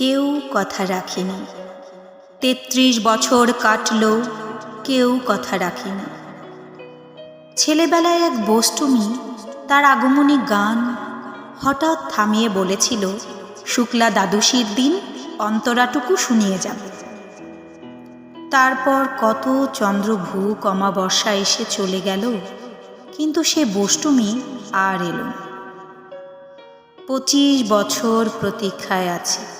কেউ কথা রাখেনি। তেত্রিশ বছর কাটল, কেউ কথা রাখেনি। ছেলেবেলায় এক বষ্টমী তার আগমনী গান হঠাৎ থামিয়ে বলেছিল, শুক্লা দ্বাদশীর দিন অন্তরাটুকু শুনিয়ে যাবে। তারপর কত চন্দ্রভূ অমাবস্যা এসে চলে গেল, কিন্তু সে বষ্টমী আর এলো পঁচিশ বছর প্রতীক্ষায় আছে।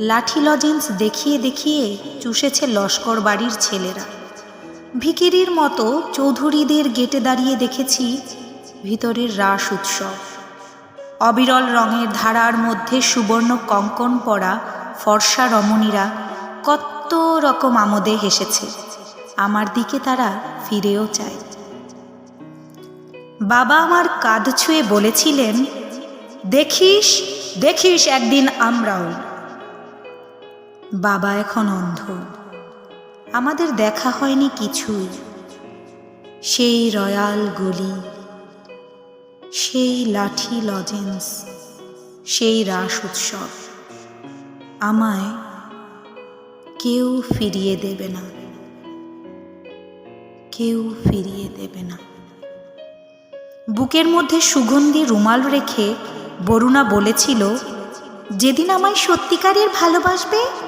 লাঠি লজেন্স দেখিয়ে দেখিয়ে চুষেছে লস্কর বাড়ির ছেলেরা। ভিকিরির মতো চৌধুরীদের গেটে দাঁড়িয়ে দেখেছি ভিতরের রাস উৎসব। অবিরল রঙের ধারার মধ্যে সুবর্ণ কঙ্কন পরা ফর্সা রমণীরা কত রকম আমোদে হেসেছে। আমার দিকে তারা ফিরেও চায়। বাবা আমার কাঁধ ছুঁয়ে বলেছিলেন, দেখিস দেখিস একদিন আমরাও। বাবা এখন অন্ধ। আমাদের দেখা হয়নি কিছুই। সেই রয়াল গলি, সেই লাঠি লজেন্স, সেই রাস উৎসব। আমায় কেউ ফিরিয়ে দেবে না। কেউ ফিরিয়ে দেবে না। বুকের মধ্যে সুগন্ধি রুমাল রেখে বরুণা বলেছিল, যেদিন আমায় সত্যিকারের ভালোবাসবে